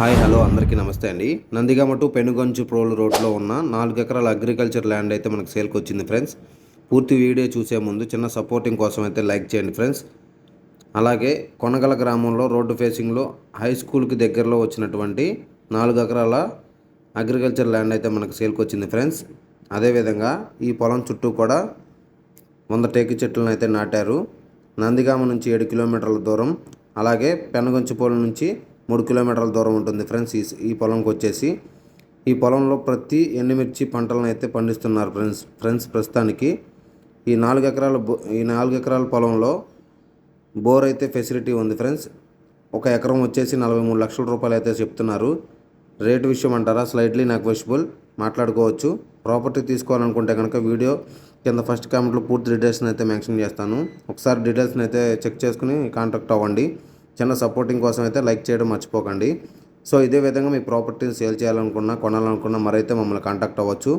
Hi hello అందరికీ నమస్తే అండి. నందిగామ టు పెనుగంచు ప్రోలు రోడ్లో ఉన్న నాలుగు ఎకరాల అగ్రికల్చర్ ల్యాండ్ అయితే మనకు సేల్కి వచ్చింది ఫ్రెండ్స్. పూర్తి వీడియో చూసే ముందు చిన్న సపోర్టింగ్ కోసం అయితే లైక్ చేయండి ఫ్రెండ్స్. అలాగే కొనగల గ్రామంలో రోడ్డు ఫేసింగ్లో హై స్కూల్కి దగ్గరలో వచ్చినటువంటి నాలుగు ఎకరాల అగ్రికల్చర్ ల్యాండ్ అయితే మనకు సేల్కి వచ్చింది ఫ్రెండ్స్. అదేవిధంగా ఈ పొలం చుట్టూ కూడా వంద టేకు చెట్లను అయితే నాటారు. నందిగామ నుంచి ఏడు కిలోమీటర్ల దూరం అలాగే పెనగొంచిపోల నుంచి మూడు కిలోమీటర్ల దూరం ఉంటుంది ఫ్రెండ్స్ ఈ ఈ పొలంకి వచ్చేసి. ఈ పొలంలో ప్రతి ఎండుమిర్చి పంటలను అయితే పండిస్తున్నారు ఫ్రెండ్స్ ఫ్రెండ్స్ ప్రస్తుతానికి. ఈ నాలుగు ఎకరాల బో- ఈ నాలుగు ఎకరాల పొలంలో బోర్ అయితే ఫెసిలిటీ ఉంది ఫ్రెండ్స్. ఒక ఎకరం వచ్చేసి నలభై మూడు లక్షల రూపాయలు అయితే చెప్తున్నారు. రేటు విషయం అంటారా? స్లైట్లీ నెగోషియబుల్ మాట్లాడుకోవచ్చు. ప్రాపర్టీ తీసుకోవాలనుకుంటే కనుక వీడియో కింద ఫస్ట్ కామెంట్లో పూర్తి డీటెయిల్స్ని అయితే మెన్షన్ చేస్తాను. ఒకసారి డీటెయిల్స్ని అయితే చెక్ చేసుకుని కాంటాక్ట్ అవ్వండి. చిన్న సపోర్టింగ్ కోసం అయితే లైక్ చేయడం మర్చిపోకండి. సో ఇదే విధంగా మీ ప్రాపర్టీని సేల్ చేయాలనుకున్నా కొనాలనుకున్నా మరైతే మమ్మల్ని కాంటాక్ట్ అవ్వచ్చు.